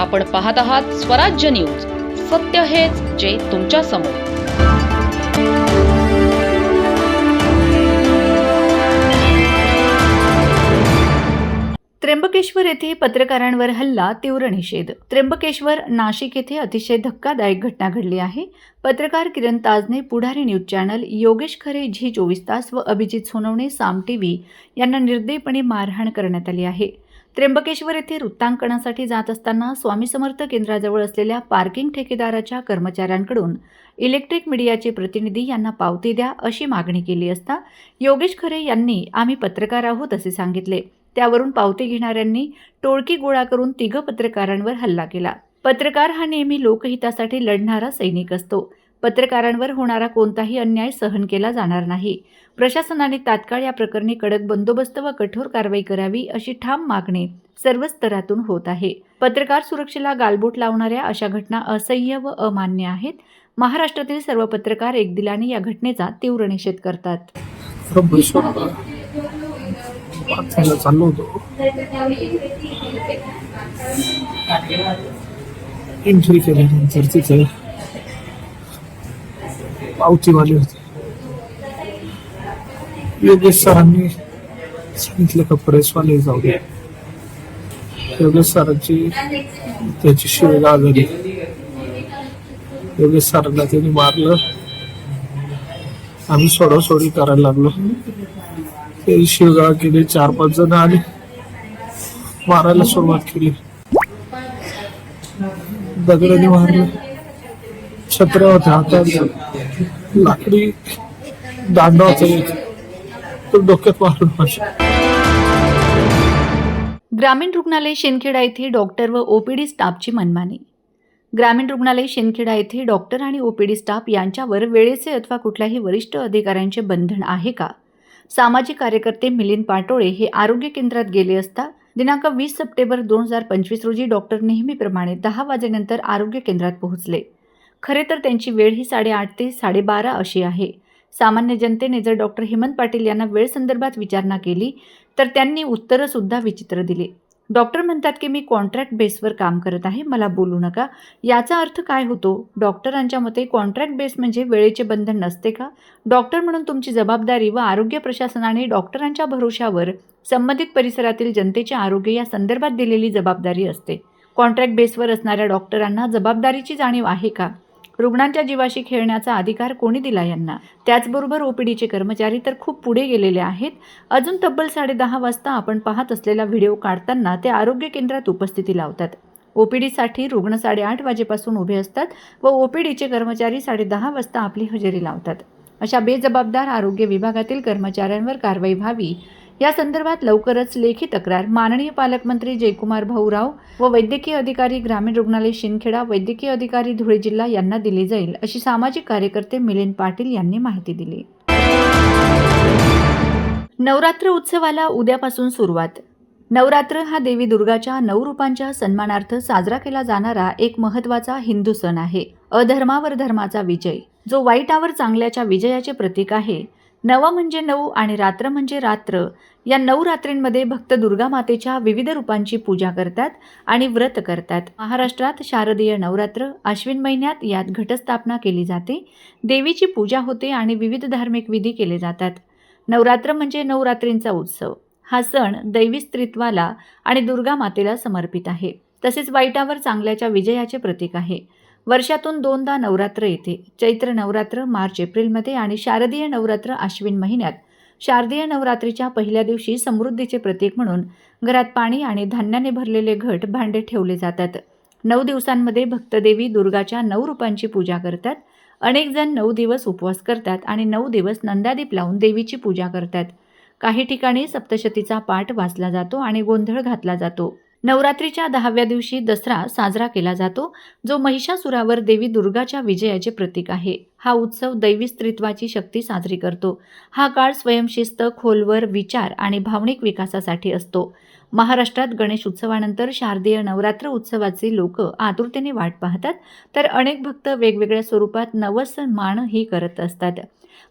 आपण पाहत आहात स्वराज्य न्यूज. सत्य हेच जे तुमच्यासमोर. त्र्यंबकेश्वर येथे पत्रकारांवर हल्ला तीव्र निषेध. त्र्यंबकेश्वर नाशिक येथे अतिशय धक्कादायक घटना घडली आहे. पत्रकार Kiran Tajne Pudhari news channel Yogesh Khare Zee चोवीस तास व अभिजित सोनवणे साम टीव्ही यांना निर्दयीपणे मारहाण करण्यात आली आहे. त्र्यंबकेश्वर येथे वृत्तांकनासाठी जात असताना स्वामी समर्थ केंद्राजवळ असलेल्या पार्किंग ठेकेदाराच्या कर्मचाऱ्यांकडून इलेक्ट्रिक मीडियाचे प्रतिनिधी यांना पावती द्या अशी मागणी केली असता योगेश खरे यांनी आम्ही पत्रकार आहोत असे सांगितले. त्यावरून पावती घेणाऱ्यांनी टोळकी गोळा करून तिघ पत्रकारांवर हल्ला केला. पत्रकार हा नेहमी लोकहितासाठी लढणारा सैनिक असतो. पत्रकारांवर होणारा कोणताही अन्याय सहन केला जाणार नाही. प्रशासनाने तात्काळ या प्रकरणी कडक बंदोबस्त व कठोर कारवाई करावी अशी ठाम मागणी सर्व स्तरातून होत आहे. पत्रकार सुरक्षेला गालबोट लावणाऱ्या अशा घटना असह्य व अमान्य आहेत. महाराष्ट्रातील सर्व पत्रकार एकदिलाने या घटनेचा तीव्र निषेध करतात. त्र्यंबकेश्वर पावतीवाले होते. योगेश सरांनी सांगितलं का प्रेसवाले जाऊ दे. योगेश सरांची त्याची शिवेगाळ झाली योगेश सरांना त्यांनी मारलं. आम्ही सोडासोडी करायला लागलो. ते शिवगाळ केले चार पाच जण आले. मारायला सुरुवात केली. दगडाने मारलं. छत्र होत्या हातात लाकडी दांडा होता तो डोक्यात मारून ग्रामीण रुग्णालय शिंदखेडा येथे डॉक्टर व ओपीडी स्टाफची मनमानी. ग्रामीण रुग्णालय शिंदखेडा येथे डॉक्टर आणि ओपीडी स्टाफ यांच्यावर वेळेचे अथवा कुठल्याही वरिष्ठ अधिकाऱ्यांचे बंधन आहे का? सामाजिक कार्यकर्ते मिलिंद पाटोळे हे आरोग्य केंद्रात गेले असता दिनांक वीस सप्टेंबर दोन हजार पंचवीस रोजी डॉक्टर नेहमीप्रमाणे दहा वाजेनंतर आरोग्य केंद्रात पोहोचले. खरे तर त्यांची वेळ ही साडेआठ ते साडेबारा अशी आहे. सामान्य जनतेने जर डॉक्टर हेमंत पाटील यांना वेळ संदर्भात विचारणा केली तर त्यांनी उत्तरंसुद्धा विचित्र दिले. डॉक्टर म्हणतात की मी कॉन्ट्रॅक्ट बेसवर काम करत आहे मला बोलू नका. याचा अर्थ काय होतो? डॉक्टरांच्या मते कॉन्ट्रॅक्ट बेस म्हणजे वेळेचे बंधन नसते का? डॉक्टर म्हणून तुमची जबाबदारी व आरोग्य प्रशासनाने डॉक्टरांच्या भरोशावर संबंधित परिसरातील जनतेचे आरोग्य या संदर्भात दिलेली जबाबदारी असते. कॉन्ट्रॅक्ट बेसवर असणाऱ्या डॉक्टरांना जबाबदारीची जाणीव आहे का? रुग्णांच्या जीवाशी खेळण्याचा अधिकार कोणी दिला यांना? त्याचबरोबर ओपीडीचे कर्मचारी तर खूप पुढे गेलेले आहेत. अजून तब्बल साडेदहा वाजता आपण पाहत असलेला व्हिडिओ काढताना ते आरोग्य केंद्रात उपस्थिती लावतात. ओपीडीसाठी रुग्ण साडेआठ वाजेपासून उभे असतात व ओपीडीचे कर्मचारी साडेदहा वाजता आपली हजेरी लावतात. अशा बेजबाबदार आरोग्य विभागातील कर्मचाऱ्यांवर कारवाई व्हावी या संदर्भात लवकरच लेखी तक्रार. माननीय पालकमंत्री जयकुमार भाऊराव व वैद्यकीय अधिकारी ग्रामीण रुग्णालय शिंदखेडा वैद्यकीय अधिकारी धुळे जिल्हा यांना दिली जाईल अशी सामाजिक कार्यकर्ते मिलिंद पाटील यांनी माहिती दिली. नवरात्र उत्सवाला उद्यापासून सुरुवात. नवरात्र हा देवी दुर्गाच्या नऊ रूपांच्या सन्मानार्थ साजरा केला जाणारा एक महत्त्वाचा हिंदू सण आहे. अधर्मावर धर्माचा विजय. जो वाईटावर चांगल्याच्या विजयाचे प्रतीक आहे नव म्हणजे नऊ आणि रात्र म्हणजे रात्र या नऊ रात्रींमध्ये भक्त दुर्गा मातेच्या विविध रूपांची पूजा करतात आणि व्रत करतात. महाराष्ट्रात शारदीय नवरात्र अश्विन महिन्यात यात घटस्थापना केली जाते. देवीची पूजा होते आणि विविध धार्मिक विधी केले जातात. नवरात्र म्हणजे नवरात्रींचा उत्सव. हा सण दैवी स्त्रीत्वाला आणि दुर्गा मातेला समर्पित आहे. तसेच वाईटावर चांगल्याच्या विजयाचे प्रतीक आहे. वर्षातून दोनदा नवरात्र येते. चैत्र नवरात्र मार्च एप्रिलमध्ये आणि शारदीय नवरात्र आश्विन महिन्यात. शारदीय नवरात्रीच्या पहिल्या दिवशी समृद्धीचे प्रतीक म्हणून घरात पाणी आणि धान्याने भरलेले घट भांडे ठेवले जातात. नऊ दिवसांमध्ये भक्तदेवी दुर्गाच्या नऊ रूपांची पूजा करतात. अनेक जण नऊ दिवस उपवास करतात आणि नऊ दिवस नंदादीप लावून देवीची पूजा करतात. काही ठिकाणी सप्तशतीचा पाठ वाचला जातो आणि गोंधळ घातला जातो. नवरात्रीच्या दहाव्या दिवशी दसरा साजरा केला जातो जो महिषासुरावर देवी दुर्गाच्या विजयाचे प्रतीक आहे. हा उत्सव दैवी स्त्रीत्वाची शक्ती साजरी करतो. हा काळ स्वयंशिस्त खोलवर विचार आणि भावनिक विकासासाठी असतो. महाराष्ट्रात गणेश उत्सवानंतर शारदीय नवरात्र उत्सवाचे लोक आतुरतेने वाट पाहतात तर अनेक भक्त वेगवेगळ्या स्वरूपात नवस मानही करत असतात.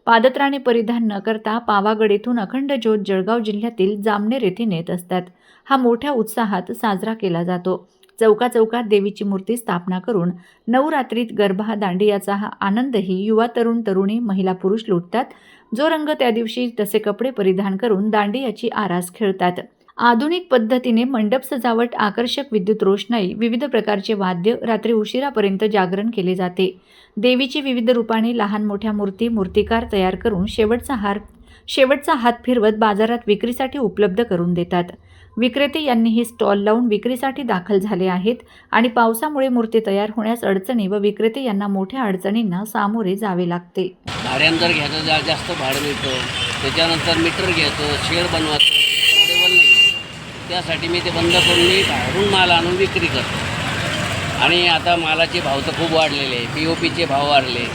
पादत्राणे परिधान न करता पावागड येथून अखंड ज्योत जळगाव जिल्ह्यातील जामनेर येथे नेत असतात. हा मोठ्या उत्साहात साजरा केला जातो. चौका चौकात देवीची मूर्ती स्थापना करून नवरात्रीत गरबा दांडियाचा हा आनंदही युवा तरुण तरुणी महिला पुरुष लुटतात. जो रंग त्या दिवशी तसे कपडे परिधान करून दांडियाची आरास खेळतात. आधुनिक पद्धतीने मंडप सजावट आकर्षक विद्युत रोषणाई विविध प्रकारचे वाद्य रात्री उशिरापर्यंत जागरण केले जाते. देवीची विविध रूपाने लहान मोठ्या मूर्ती मूर्तिकार तयार करून शेवटचा हार शेवटचा हात फिरवत बाजारात विक्रीसाठी उपलब्ध करून देतात. विक्रेते यांनीही स्टॉल लावून विक्रीसाठी दाखल झाले आहेत आणि पावसामुळे मूर्ती तयार होण्यास अडचणी व विक्रेते यांना मोठ्या अडचणींना सामोरे जावे लागते. भाड्यानं जर घ्यायचं जा जास्त भाडं मिळतं. त्याच्यानंतर मीटर घेतो शेड बनवा त्यासाठी मी ते बंद करून मी बाहेरून माल आणून विक्री करतो. आणि आता मालाचे भाव तर खूप वाढलेले आहे. पी ओ पीचे भाव वाढले.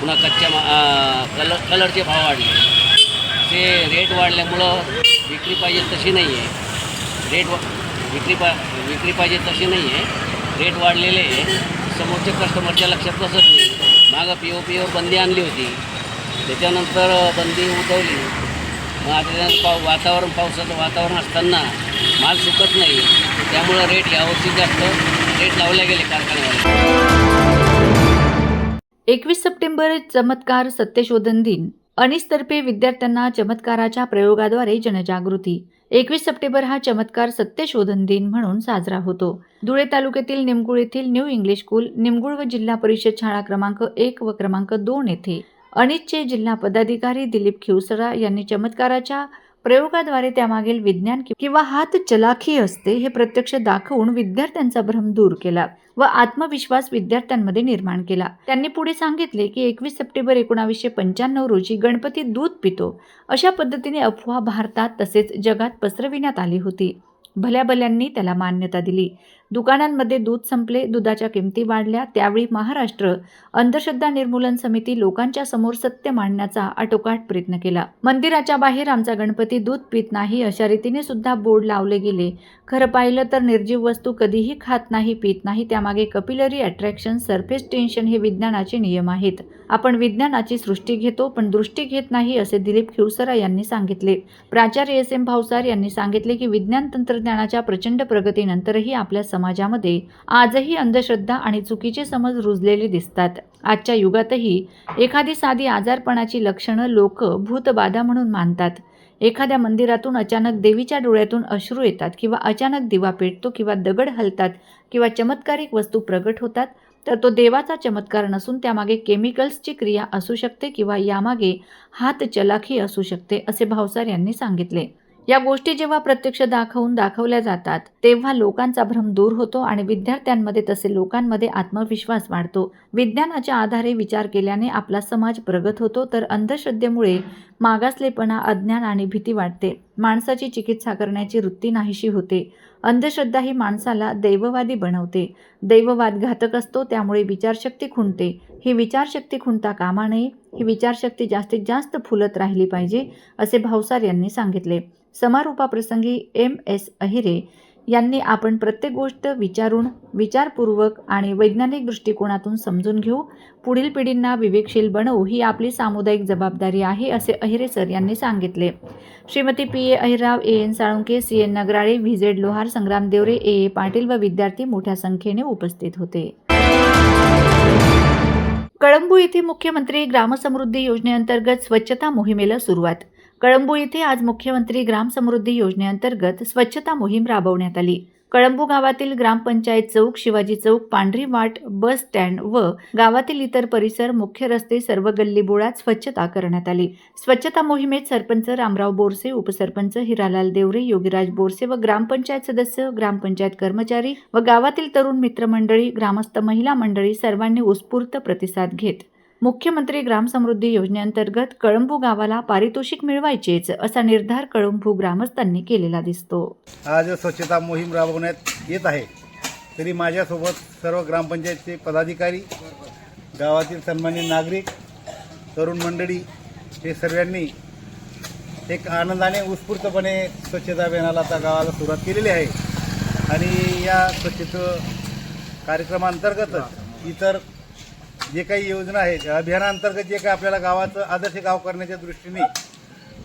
पुन्हा कच्च्या मा कलर कलरचे भाव वाढले. ते रेट वाढल्यामुळं विक्री पाहिजे तशी नाही आहे रेट विक्री पा विक्री पाहिजे तशी नाही आहे रेट वाढलेले आहे. समोरच्या कस्टमरच्या लक्षात बसत नाही. मागं पी ओ पीवर बंदी आणली होती. त्याच्यानंतर बंदी उठवली मग आता पाव वातावरण पावसाचं वातावरण असताना माल सुकत नाही. त्यामुळं रेट यावर्षी जास्त. रेट लावले गेले कारखान्यावर एकवीस सप्टेंबर चमत्कार सत्यशोधन दिन. अनिसतर्फे विद्यार्थ्यांना चमत्काराच्या प्रयोगाद्वारे जनजागृती. एकवीस सप्टेंबर हा चमत्कार सत्यशोधन दिन म्हणून साजरा होतो. धुळे तालुक्यातील निमगुळ येथील न्यू इंग्लिश स्कूल निमगुळ व जिल्हा परिषद शाळा क्रमांक एक व क्रमांक दोन येथे. अनिसचे जिल्हा पदाधिकारी दिलीप खिवसरा यांनी चमत्काराच्या प्रयोगाद्वारे त्यामागील विज्ञान किंवा हात चलाखी असते हे प्रत्यक्ष दाखवून विद्यार्थ्यांचा भ्रम दूर केला व आत्मविश्वास विद्यार्थ्यांमध्ये निर्माण केला. त्यांनी पुढे सांगितले की एकवीस सप्टेंबर एकोणावीसशे पंच्याण्णव रोजी गणपती दूध पितो. अशा पद्धतीने अफवा भारतात तसेच जगात पसरविण्यात आली होती. भल्याभल्यांनी त्याला मान्यता दिली. दुकानांमध्ये दूध संपले दुधाच्या किमती वाढल्या त्यावेळी महाराष्ट्र अंधश्रद्धा निर्मूलन समिती लोकांच्या समोर सत्य मांडण्याचा आटोकाट प्रयत्न केला. मंदिराच्या बाहेर आमचा गणपती दूध पित नाही अशा रीतीने सुद्धा बोर्ड लावले गेले. खरं पाहिलं तर निर्जीव वस्तू कधीही खात नाही पित नाही त्यामागे कपिलरी अट्रॅक्शन सरफेस टेन्शन हे विज्ञानाचे नियम आहेत. आपण विज्ञानाची सृष्टी घेतो पण दृष्टी घेत नाही असे दिलीप खिवसरा यांनी सांगितले. प्राचार्य एस एम भावसार यांनी सांगितले की विज्ञान तंत्रज्ञानाच्या प्रचंड प्रगतीनंतरही आपल्या समाजामध्ये आजही अंधश्रद्धा आणि चुकीचे समज रुजलेले दिसतात. आजच्या युगातही एखादी साधी आजारपणाची लक्षणं लोक भूतबाधा म्हणून मानतात. एखाद्या मंदिरातून अचानक देवीच्या डोळ्यातून अश्रू येतात किंवा अचानक दिवा पेटतो किंवा दगड हलतात किंवा चमत्कारिक वस्तू प्रगट होतात तर तो देवाचा चमत्कार नसून त्यामागे केमिकल्सची क्रिया असू शकते किंवा यामागे हात चलाखी असू शकते असे भावसार यांनी सांगितले. या गोष्टी जेव्हा प्रत्यक्ष दाखवून दाखवल्या जातात तेव्हा लोकांचा भ्रम दूर होतो आणि विद्यार्थ्यांमध्ये तसे लोकांमध्ये आत्मविश्वास वाढतो. विज्ञानाच्या आधारे विचार केल्याने आपला समाज प्रगत होतो तर अंधश्रद्धेमुळे मागासलेपणा अज्ञान आणि भीती वाटते माणसाची चिकित्सा करण्याची वृत्ती नाहीशी होते. अंधश्रद्धा ही माणसाला दैववादी बनवते. दैववाद घातक असतो त्यामुळे विचारशक्ती खुंटते. ही विचारशक्ती खुंटता कामा नये ही विचारशक्ती जास्तीत जास्त फुलत राहिली पाहिजे असे भावसार यांनी सांगितले. समारोपाप्रसंगी एम एस अहिरे यांनी आपण प्रत्येक गोष्ट विचारून विचारपूर्वक आणि वैज्ञानिक दृष्टिकोनातून समजून घेऊ पुढील पिढींना विवेकशील बनवू ही आपली सामुदायिक जबाबदारी आहे असे अहिरे सर यांनी सांगितले. Shrimati P A Ahirao A N Salunke C N Nagarale V Z Lohar Sangram Deore A A Patil व विद्यार्थी मोठ्या संख्येने उपस्थित होते. कळंबू येथे मुख्यमंत्री ग्रामसमृद्धी योजनेअंतर्गत स्वच्छता मोहिमेला सुरुवात कळंबू येथे आज मुख्यमंत्री ग्रामसमृद्धी योजनेअंतर्गत स्वच्छता मोहीम राबवण्यात आली. कळंबू गावातील ग्रामपंचायत चौक शिवाजी चौक पांढरी वाट बस स्टँड व गावातील इतर परिसर मुख्य रस्ते सर्व गल्लीबोळात स्वच्छता करण्यात आली. स्वच्छता मोहिमेत सरपंच रामराव बोरसे उपसरपंच हिरालाल देवरे योगीराज बोरसे व ग्रामपंचायत सदस्य ग्रामपंचायत कर्मचारी व गावातील तरुण मित्रमंडळी ग्रामस्थ महिला मंडळी सर्वांनी उत्स्फूर्त प्रतिसाद घेत मुख्यमंत्री ग्रामसमृद्धी योजनेअंतर्गत कळंबू गावाला पारितोषिक मिळवायचेच असा निर्धार कळंबू ग्रामस्थांनी केलेला दिसतो. आज स्वच्छता मोहीम राबवण्यात येत आहे. तरी माझ्यासोबत सर्व ग्रामपंचायतचे पदाधिकारी गावातील सन्मान्य नागरिक तरुण मंडळी हे सर्वांनी एक आनंदाने उत्स्फूर्तपणे स्वच्छता अभियानाला आता गावाला सुरुवात केलेली आहे. आणि या स्वच्छता कार्यक्रमांतर्गत इतर जे काही योजना आहेत या अभियानांतर्गत जे काही आपल्याला गावाचं आदर्श गाव करण्याच्या दृष्टीने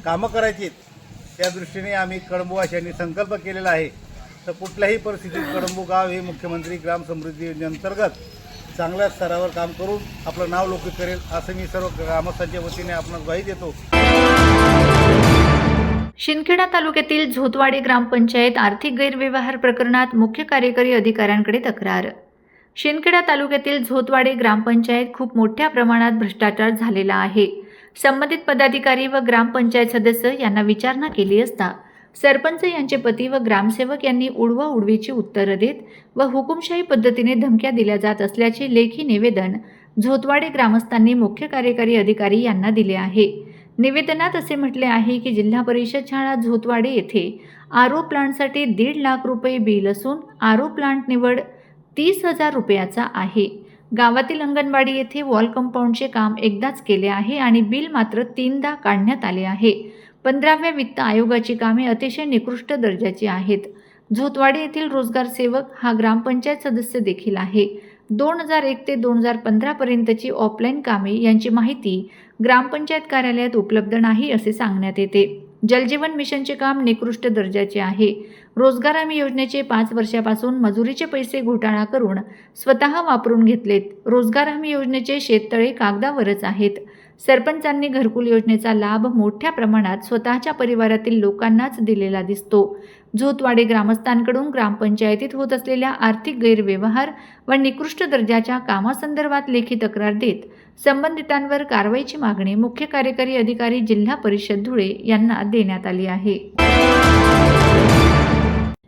कामं करायची आहेत त्या दृष्टीने आम्ही कळंबुवाशांनी संकल्प केलेला आहे. तर कुठल्याही परिस्थितीत कडंबू गाव हे मुख्यमंत्री ग्राम समृद्धी योजनेअंतर्गत चांगल्या स्तरावर काम करून आपलं नाव लोकित करेल असं मी सर्व ग्रामस्थांच्या वतीने आपण ग्वाही देतो. शिंदखेडा तालुक्यातील झोतवाडी ग्रामपंचायत आर्थिक गैरव्यवहार प्रकरणात मुख्य कार्यकारी अधिकाऱ्यांकडे तक्रार. शिंदखेडा तालुक्यातील झोतवाडे ग्रामपंचायत खूप मोठ्या प्रमाणात भ्रष्टाचार झालेला आहे. संबंधित पदाधिकारी व ग्रामपंचायत सदस्य यांना विचारणा केली असता सरपंच यांचे पती व ग्रामसेवक यांनी उडवा उडवीची उत्तरं देत व हुकुमशाही पद्धतीने धमक्या दिल्या जात असल्याचे लेखी निवेदन झोतवाडे ग्रामस्थांनी मुख्य कार्यकारी अधिकारी यांना दिले आहे. निवेदनात असे म्हटले आहे की जिल्हा परिषद शाळा झोतवाडे येथे आरो प्लांटसाठी दीड लाख रुपये बिल असून आरो प्लांट निवड तीस हजार रुपयाचा आहे. गावातील अंगणवाडी येथे वॉल कंपाऊंडचे काम एकदाच केले आहे आणि बिल मात्र तीनदा काढण्यात आले आहे. पंधराव्या वित्त आयोगाची कामे अतिशय निकृष्ट दर्जाची आहेत. झोतवाडी येथील रोजगार सेवक हा ग्रामपंचायत सदस्य देखील आहे. दोन हजार एक ते दोन हजार पंधरापर्यंतची ऑफलाईन कामे यांची माहिती ग्रामपंचायत कार्यालयात उपलब्ध नाही असे सांगण्यात येते. जलजीवन मिशनचे काम निकृष्ट दर्जाचे आहे. रोजगार हमी योजनेचे पाच वर्षापासून मजुरीचे पैसे घोटाळा करून स्वतः वापरून घेतलेत. रोजगार हमी योजनेचे शेततळे कागदावरच आहेत. सरपंचांनी घरकुल योजनेचा लाभ मोठ्या प्रमाणात स्वतःच्या परिवारातील लोकांनाच दिलेला दिसतो. झोतवाडे ग्रामस्थांकडून ग्रामपंचायतीत होत असलेल्या आर्थिक गैरव्यवहार व निकृष्ट दर्जाच्या कामासंदर्भात लेखी तक्रार देत संबंधितांवर कारवाईची मागणी मुख्य कार्यकारी अधिकारी जिल्हा परिषद धुळे यांना देण्यात आली आहे.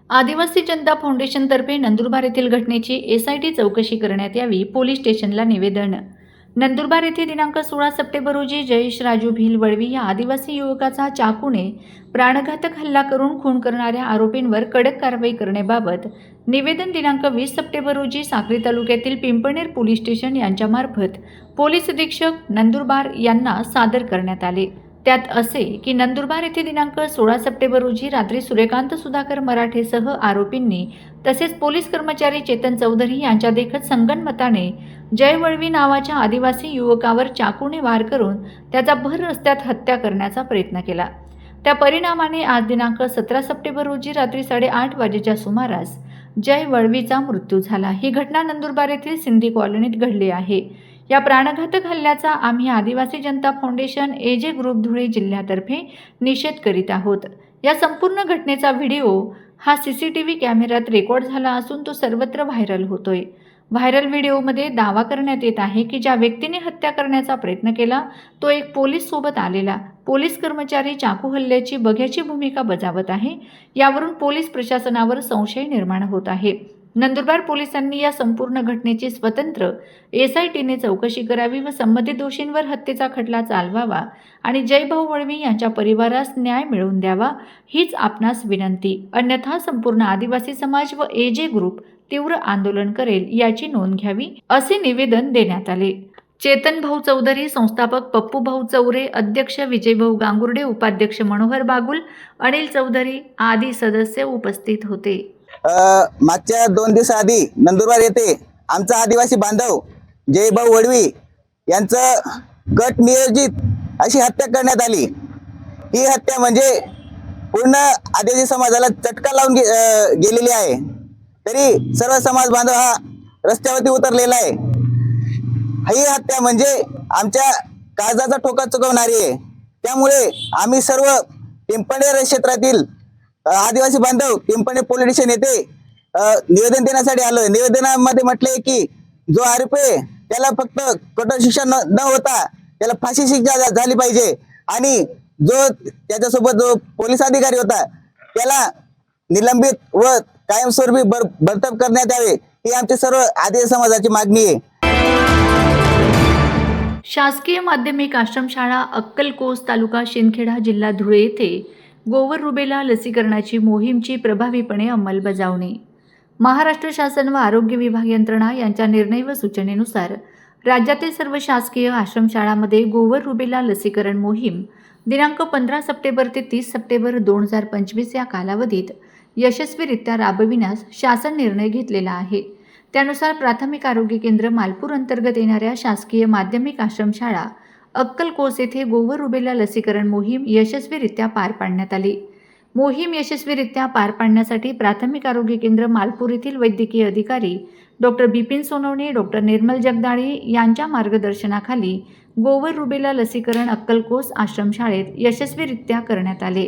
आदिवासी जनता फाउंडेशनतर्फे नंदुरबार येथील घटनेची एसआयटी चौकशी करण्यात यावी पोलीस स्टेशनला निवेदन. नंदुरबार येथे दिनांक सोळा सप्टेंबर रोजी जयेश राजू भिल वळवी या आदिवासी युवकाचा चाकूने प्राणघातक हल्ला करून खून करणाऱ्या आरोपींवर कडक कारवाई करण्याबाबत निवेदन दिनांक वीस सप्टेंबर रोजी साक्री तालुक्यातील पिंपणेर पोलीस स्टेशन यांच्यामार्फत पोलीस अधीक्षक नंदुरबार यांना सादर करण्यात आले. त्यात असे की नंदुरबार येथे दिनांक सोळा सप्टेंबर रोजी रात्री सूर्यकांत सुधाकर मराठेसह आरोपींनी तसेच पोलीस कर्मचारी चेतन चौधरी यांच्या देखत संगनमताने जय वळवी नावाच्या आदिवासी युवकावर चाकूने वार करून त्याचा भर रस्त्यात हत्या करण्याचा प्रयत्न केला. त्या परिणामाने आज दिनांक सतरा सप्टेंबर रोजी रात्री साडेआठ वाजेच्या सुमारास जय वळवीचा मृत्यू झाला. ही घटना नंदुरबार येथील सिंधी कॉलनीत घडली आहे. या प्राणघातक हल्ल्याचा आम्ही Adivasi Janata foundation AJ group Dhule जिल्ह्यातर्फे निषेध करीत आहोत. या संपूर्ण घटनेचा व्हिडिओ हा सी सी टी व्ही कॅमेऱ्यात रेकॉर्ड झाला असून तो सर्वत्र व्हायरल होतोय. व्हायरल व्हिडिओमध्ये दावा करण्यात येत आहे की ज्या व्यक्तीने हत्या करण्याचा प्रयत्न केला तो एक पोलीस सोबत आलेला. पोलीस कर्मचारी चाकू हल्ल्याची बघ्याची भूमिका बजावत आहे. यावरून पोलीस प्रशासनावर संशय निर्माण होत आहे. नंदुरबार पोलिसांनी या संपूर्ण घटनेची स्वतंत्र एस आय टीने चौकशी करावी व संबंधित दोषींवर हत्येचा खटला चालवावा आणि जयभाऊ वळवी यांच्या परिवारास न्याय मिळवून द्यावा हीच आपणास विनंती. अन्यथा संपूर्ण आदिवासी समाज व एजे ग्रुप तीव्र आंदोलन करेल याची नोंद घ्यावी असे निवेदन देण्यात आले. चेतन भाऊ चौधरी संस्थापक पप्पू भाऊ चौरे अध्यक्ष विजयभाऊ गांगुर्डे उपाध्यक्ष मनोहर बागुल अनिल चौधरी आदी सदस्य उपस्थित होते. मागच्या दोन दिवसाआधी नंदुरबार येथे आमचा आदिवासी बांधव जयभाऊ वडवी यांचं गट नियोजित अशी हत्या करण्यात आली. ही हत्या म्हणजे पूर्ण आदिवासी समाजाला चटका लावून गे- गेलेली आहे. तरी सर्व समाज बांधव हा रस्त्यावरती उतरलेला आहे. ही हत्या म्हणजे आमच्या काळजाचा ठोका चुकवणारी आहे. त्यामुळे आम्ही सर्व पिंपणेर क्षेत्रातील आदिवासी बांधव पिंपणे पोलीस स्टेशन येथे निवेदन देण्यासाठी आलोय. निवेदनामध्ये म्हटले की जो आरोपी आहे त्याला फक्त कठोर शिक्षा न होता त्याला फाशी शिक्षा झाली पाहिजे. आणि जो त्याच्यासोबत जो पोलीस अधिकारी होता त्याला निलंबित व कायमस्वरूपी बर बरतब करण्यात यावे ही आमची सर्व आदिवासी समाजाची मागणी आहे. शासकीय माध्यमिक आश्रमशाळा अक्कलकोस तालुका शिंदखेडा जिल्हा धुळे येथे गोवर रुबेला लसीकरणाची मोहीमची प्रभावीपणे अंमलबजावणी. महाराष्ट्र शासन व आरोग्य विभाग यंत्रणा यांच्या निर्णय व सूचनेनुसार राज्यातील सर्व शासकीय आश्रमशाळांमध्ये गोवर रुबेला लसीकरण मोहीम दिनांक पंधरा सप्टेंबर ते तीस सप्टेंबर दोन हजार पंचवीस या कालावधीत यशस्वीरित्या राबविण्यास शासन निर्णय घेतलेला आहे. त्यानुसार प्राथमिक आरोग्य केंद्र मालपूर अंतर्गत येणाऱ्या शासकीय माध्यमिक आश्रमशाळा अक्कलकोस येथे गोवर रुबेला लसीकरण मोहीम यशस्वीरित्या पार पाडण्यात आली. मोहीम यशस्वीरित्या पार पाडण्यासाठी प्राथमिक आरोग्य केंद्र मालपूर येथील वैद्यकीय अधिकारी डॉक्टर बिपिन सोनवणे डॉक्टर निर्मल जगदाळे यांच्या मार्गदर्शनाखाली गोवर रुबेला लसीकरण अक्कलकोस आश्रमशाळेत यशस्वीरित्या करण्यात आले.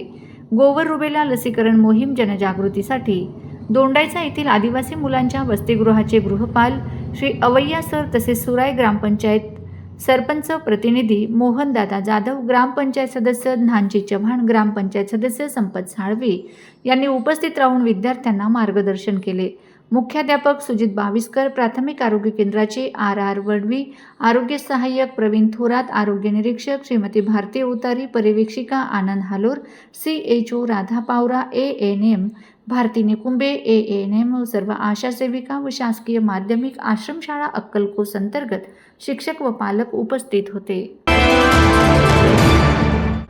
गोवर रुबेला लसीकरण मोहीम जनजागृतीसाठी दोंडायचा येथील आदिवासी मुलांच्या वसतिगृहाचे गृहपाल श्री अवय्या सर तसेच सुराय ग्रामपंचायत सरपंच प्रतिनिधी मोहनदादा जाधव ग्रामपंचायत सदस्य ज्ञानजी चव्हाण ग्रामपंचायत सदस्य संपत साळवी यांनी उपस्थित राहून विद्यार्थ्यांना मार्गदर्शन केले. मुख्याध्यापक सुजित बाविस्कर प्राथमिक आरोग्य केंद्राचे आर आर वडवी आरोग्य सहाय्यक प्रवीण थोरात आरोग्य निरीक्षक Shrimati Bharati Utari पर्यवेक्षिका Anand Halor C H O Radha Pawara A N M Bharati Nikumbe A N M सर्व आशा सेविका व शासकीय माध्यमिक आश्रमशाळा अक्कलकोस अंतर्गत शिक्षक व पालक उपस्थित होते.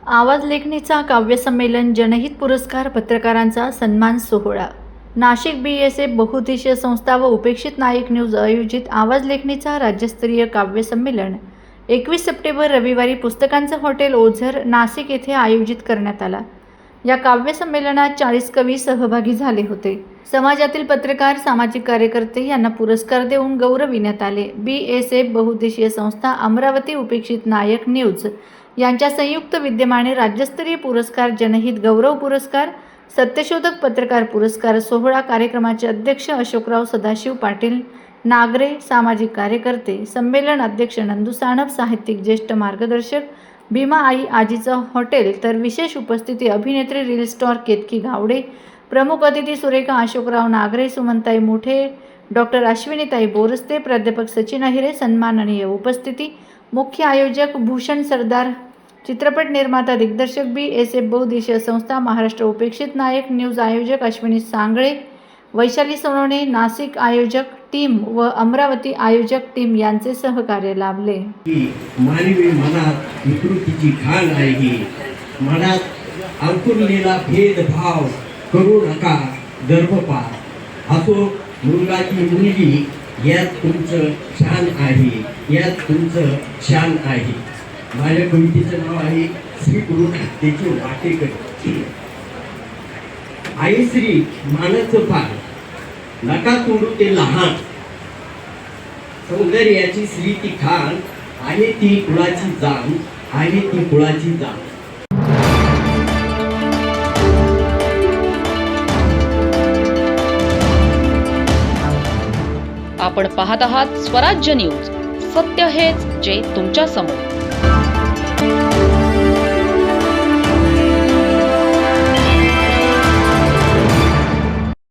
आवाज लेखणीचा काव्यसंमेलन जनहित पुरस्कार पत्रकारांचा सन्मान सोहळा नाशिक बी एस एफ बहुउद्देशीय संस्था व उपेक्षित नायक न्यूज आयोजित आवाज लेखणीचा राज्यस्तरीय काव्यसंमेलन एकवीस सप्टेंबर रविवारी पुस्तकांचं हॉटेल ओझर नाशिक येथे आयोजित करण्यात आला. या काव्यसंमेलनात चाळीस कवी सहभागी झाले होते. समाजातील पत्रकार सामाजिक कार्यकर्ते यांना पुरस्कार देऊन गौरविण्यात आले. बी एस एफ बहुद्देशीय संस्था अमरावती उपेक्षित नायक न्यूज यांच्या संयुक्त विद्यमाने राज्यस्तरीय पुरस्कार जनहित गौरव पुरस्कार सत्यशोधक पत्रकार पुरस्कार सोहळा कार्यक्रमाचे अध्यक्ष अशोकराव सदाशिव पाटील नागरे सामाजिक कार्यकर्ते संमेलन अध्यक्ष नंदू साणप साहित्यिक ज्येष्ठ मार्गदर्शक भीमा आई आजीचं हॉटेल तर विशेष उपस्थिती अभिनेत्री रील स्टॉर केतकी गावडे प्रमुख अतिथी सुरेखा अशोकराव नागरे सुमनताई मोठे डॉक्टर अश्विनीताई बोरस्ते प्राध्यापक सचिन अहिरे सन्माननीय उपस्थिती मुख्य आयोजक भूषण सरदार चित्रपट निर्माता दिग्दर्शक बी. एस. एफ बहुदेशीय संस्था महाराष्ट्र उपेक्षित नायक न्यूज आयोजक अश्विनी सांगळे वैशाली सोनवणे नाशिक आयोजक टीम व अमरावती आयोजक टीम यांचे सहकार्य लाभले. मानवी मनात विकृतीची खाण आहे ही मनात अंकुरलेला भेदभाव करू नका गर्भपात. असो मुलगाची मुलगी यात तुमचं छान आहे यात तुमचं छान आहे. माझ्या कवितेचं नाव आहे श्री गुरु देखील वाटेकर. आई श्री मानचं पान नका तोडू ते लहान. सौंदर्याची श्री ती खान आहे ती कुळाची जाण आहे ती कुळाची जाण. आपण पाहत आहात स्वराज्य न्यूज. सत्य हेच जे तुमच्यासमोर.